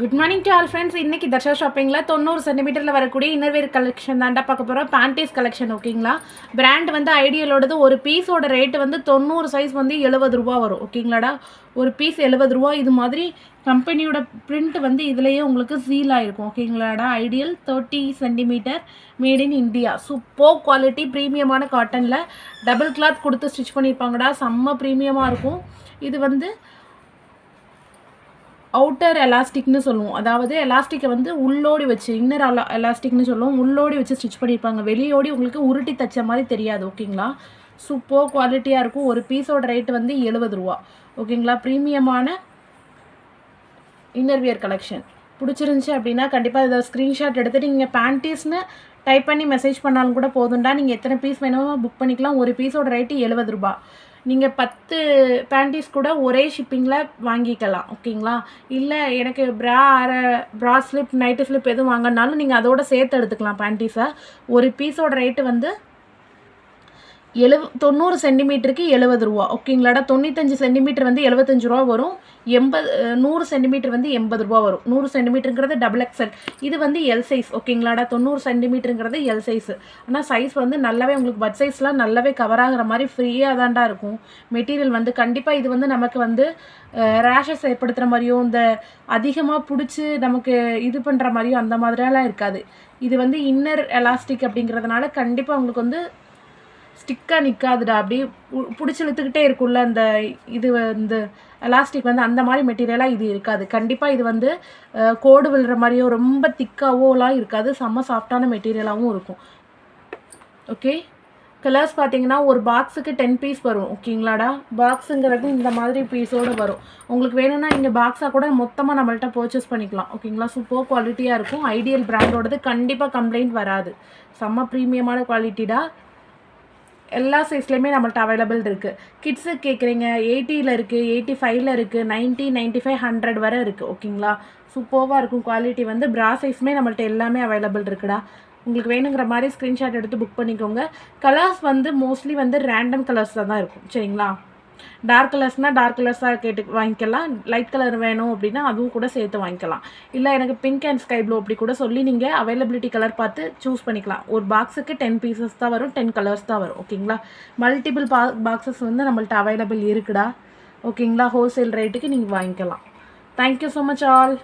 Good morning to all friends இன்னைக்கு தர்ஷா ஷாப்பிங்கில் தொண்ணூறு சென்டிமீட்டரில் வரக்கூடிய இன்னர்வேர் கலெக்ஷன் தாண்டா பார்க்க போகிறோம் பேண்டீஸ் கலெக்ஷன் ஓகேங்களா பிராண்ட் வந்து ஐடியலோடது ஒரு பீஸோட ரேட்டு வந்து தொண்ணூறு சைஸ் வந்து எழுபது ரூபா வரும். ஓகேங்களாடா ஒரு பீஸ் எழுபது ரூபா. இது மாதிரி கம்பெனியோட பிரிண்ட் வந்து இதுலேயே உங்களுக்கு சீல் ஆகிருக்கும் ஓகேங்களாடா ideal thirty centimetre made in India super quality ப்ரீமியமான காட்டனில் டபுள் கிளாத் கொடுத்து ஸ்டிச் பண்ணியிருப்பாங்கடா செம்ம ப்ரீமியமாக இருக்கும். இது வந்து அவுட்டர் எலாஸ்டிக்னு சொல்லுவோம். அதாவது எலாஸ்டிக்கை வந்து உள்ளோடி வச்சு இன்னர் அலா எலாஸ்டிக்னு சொல்லுவோம். உள்ளோடி வச்சு ஸ்டிச் பண்ணியிருப்பாங்க வெளியோடி உங்களுக்கு உருட்டி தச்ச மாதிரி தெரியாது ஓகேங்களா? சூப்பர் குவாலிட்டியாக இருக்கும். ஒரு பீஸோட ரேட் வந்து எழுபது ரூபா. ஓகேங்களா? ப்ரீமியமான இன்னர்வியர் கலெக்ஷன் பிடிச்சிருந்துச்சி அப்படின்னா கண்டிப்பாக இதை ஸ்க்ரீன்ஷாட் எடுத்துகிட்டு நீங்கள் பேண்டீஸ்னு டைப் பண்ணி மெசேஜ் பண்ணாலும் கூட போதும்டா. நீங்கள் எத்தனை பீஸ் வேணுமோ புக் பண்ணிக்கலாம். ஒரு பீஸோட ரேட்டு எழுபது ரூபா. நீங்கள் பத்து பேண்டீஸ் கூட ஒரே ஷிப்பிங்கில் வாங்கிக்கலாம் ஓகேங்களா? இல்லை எனக்கு ப்ரா அரை ப்ரா ஸ்லிப் நைட்டு ஸ்லிப் எதுவும் வாங்கினாலும் நீங்கள் அதோட சேர்த்து எடுத்துக்கலாம் பேண்டீஸை ஒரு பீஸோட ரேட்டு வந்து எழு தொண்ணூறு சென்டிமீட்டருக்கு எழுபது ரூபா. ஓகேங்களாடா? தொண்ணூத்தஞ்சு சென்டிமீட்டர் வந்து எழுபத்தஞ்சு ரூபா வரும். எண்பது நூறு சென்டிமீட்டர் வந்து எண்பது ரூபா வரும். நூறு சென்டிமீட்டருங்கிறது டபுள் எக்ஸல் இது வந்து எல் சைஸ் ஓகேங்களாடா? தொண்ணூறு சென்டிமீட்டருங்கிறது எல் சைஸ் ஆனால் சைஸ் வந்து நல்லாவே உங்களுக்கு பட் சைஸ்லாம் நல்லாவே கவர் ஆகிற மாதிரி ஃப்ரீயாக தான்டா இருக்கும். மெட்டீரியல் வந்து கண்டிப்பாக இது வந்து நமக்கு வந்து ரேஷஸ் ஏற்படுத்துகிற மாதிரியும் இந்த அதிகமாக பிடிச்சி நமக்கு இது பண்ணுற மாதிரியும் அந்த மாதிரியெல்லாம் இருக்காது. இது வந்து இன்னர் எலாஸ்டிக் அப்படிங்கிறதுனால கண்டிப்பாக உங்களுக்கு வந்து ஸ்டிக்காக நிற்காதுடா அப்படியே பிடிச்சி இழுத்துக்கிட்டே இருக்கும்ல அந்த இது வந்து எலாஸ்டிக் வந்து அந்த மாதிரி மெட்டீரியலாக இது இருக்காது. கண்டிப்பாக இது வந்து கோடு விழுற மாதிரியோ ரொம்ப திக்காவோலாம் இருக்காது. செம்ம சாஃப்டான மெட்டீரியலாகவும் இருக்கும். ஓகே கலர்ஸ் பார்த்தீங்கன்னா ஒரு பாக்ஸுக்கு டென் பீஸ் வரும். ஓகேங்களாடா? பாக்ஸுங்கிறது இந்த மாதிரி பீஸோடு வரும். உங்களுக்கு வேணும்னா இங்கே பாக்ஸாக கூட மொத்தமாக நம்மள்ட்ட பர்ச்சேஸ் பண்ணிக்கலாம். ஓகேங்களா? சூப்பர் குவாலிட்டியாக இருக்கும். ஐடியல் பிராண்டோடது கண்டிப்பாக கம்ப்ளைண்ட் வராது. செம்ம ப்ரீமியமான குவாலிட்டிடா எல்லா சைஸ்லேயுமே நம்மள்ட்ட அவைலபிள் இருக்குது கிட்ஸுக்கு கேட்குறீங்க எயிட்டியில் இருக்குது எயிட்டி ஃபைவ்ல இருக்குது நைன்ட்டி நைன்ட்டி ஃபைவ் ஹண்ட்ரட் வரை இருக்குது ஓகேங்களா? சூப்பர்வாக இருக்கும் குவாலிட்டி வந்து. ப்ரா சைஸுமே நம்மள்ட்ட எல்லாமே அவைலபிள் இருக்குடா. உங்களுக்கு வேணுங்கிற மாதிரி ஸ்க்ரீன்ஷாட் எடுத்து புக் பண்ணிக்கோங்க. கலர்ஸ் வந்து மோஸ்ட்லி வந்து ரேண்டம் கலர்ஸில் தான் இருக்கும். சரிங்களா? டார்க் கலர்ஸ்னால் டார்க் கலர்ஸாக கேட்டு வாங்கிக்கலாம். லைட் கலர் வேணும் அப்படின்னா அதுவும் கூட சேர்த்து வாங்கிக்கலாம். இல்லை எனக்கு பிங்க் அண்ட் ஸ்கை ப்ளூ அப்படி கூட சொல்லி நீங்கள் அவைலபிலிட்டி கலர் பார்த்து சூஸ் பண்ணிக்கலாம். ஒரு பாக்ஸுக்கு டென் பீசஸ் தான் வரும் டென் கலர்ஸ் தான் வரும். ஓகேங்களா மல்டிபிள் பா பாக்ஸஸ் வந்து நம்மள்ட்ட அவைலபிள் இருக்குடா. ஓகேங்களா ஹோல்சேல் ரேட்டுக்கு நீங்கள் வாங்கிக்கலாம். Thank you so much all